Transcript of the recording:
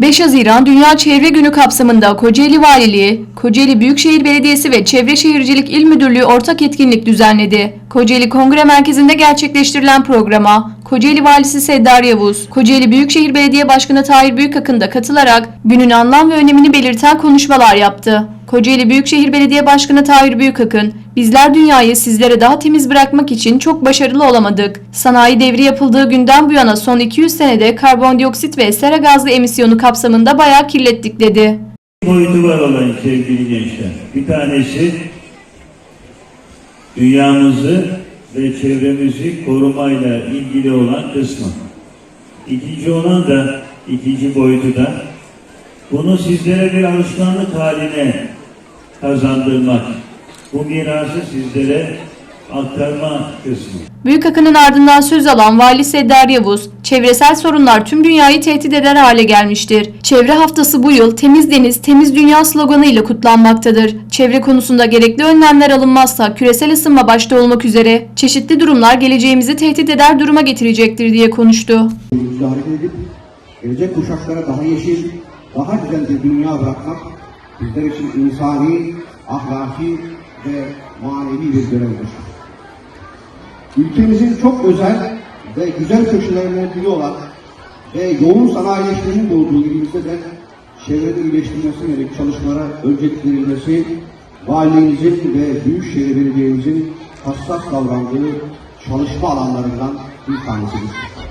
5 Haziran Dünya Çevre Günü kapsamında Kocaeli Valiliği, Kocaeli Büyükşehir Belediyesi ve Çevre Şehircilik İl Müdürlüğü ortak etkinlik düzenledi. Kocaeli Kongre Merkezi'nde gerçekleştirilen programa Kocaeli Valisi Seddar Yavuz, Kocaeli Büyükşehir Belediye Başkanı Tahir Büyükakın da katılarak günün anlam ve önemini belirten konuşmalar yaptı. Kocaeli Büyükşehir Belediye Başkanı Tahir Büyükakın, bizler dünyayı sizlere daha temiz bırakmak için çok başarılı olamadık. Sanayi devri yapıldığı günden bu yana son 200 senede karbondioksit ve sera gazlı emisyonu kapsamında bayağı kirlettik dedi. boyutu var olan sevgili gençler. Bir tanesi dünyamızı ve çevremizi korumayla ilgili olan kısmı. İkinci olan da, ikinci boyutu da bunu sizlere bir alışkanlık haline kazandırmak. Bu mirası sizlere aktarma kısmı. Büyükakın'ın ardından söz alan Vali Seddar Yavuz, çevresel sorunlar tüm dünyayı tehdit eder hale gelmiştir. Çevre haftası bu yıl Temiz Deniz, Temiz Dünya sloganı ile kutlanmaktadır. Çevre konusunda gerekli önlemler alınmazsa küresel ısınma başta olmak üzere çeşitli durumlar geleceğimizi tehdit eder duruma getirecektir diye konuştu. Önümüzde hareket edip gelecek kuşaklara daha yeşil, daha güzel bir dünya bırakmak bizler için insani, ahlaki ve manevi bir görevdir. Ülkemizin çok özel ve güzel köşelerinden biri olan ve yoğun sanayileşmenin olduğu ilimizde de çevrede iyileştirmesi yönelik çalışmalara öncelik verilmesi, valiliğimizin ve Büyükşehir Belediye'mizin hassas davrandığı çalışma alanlarından bir tanesidir.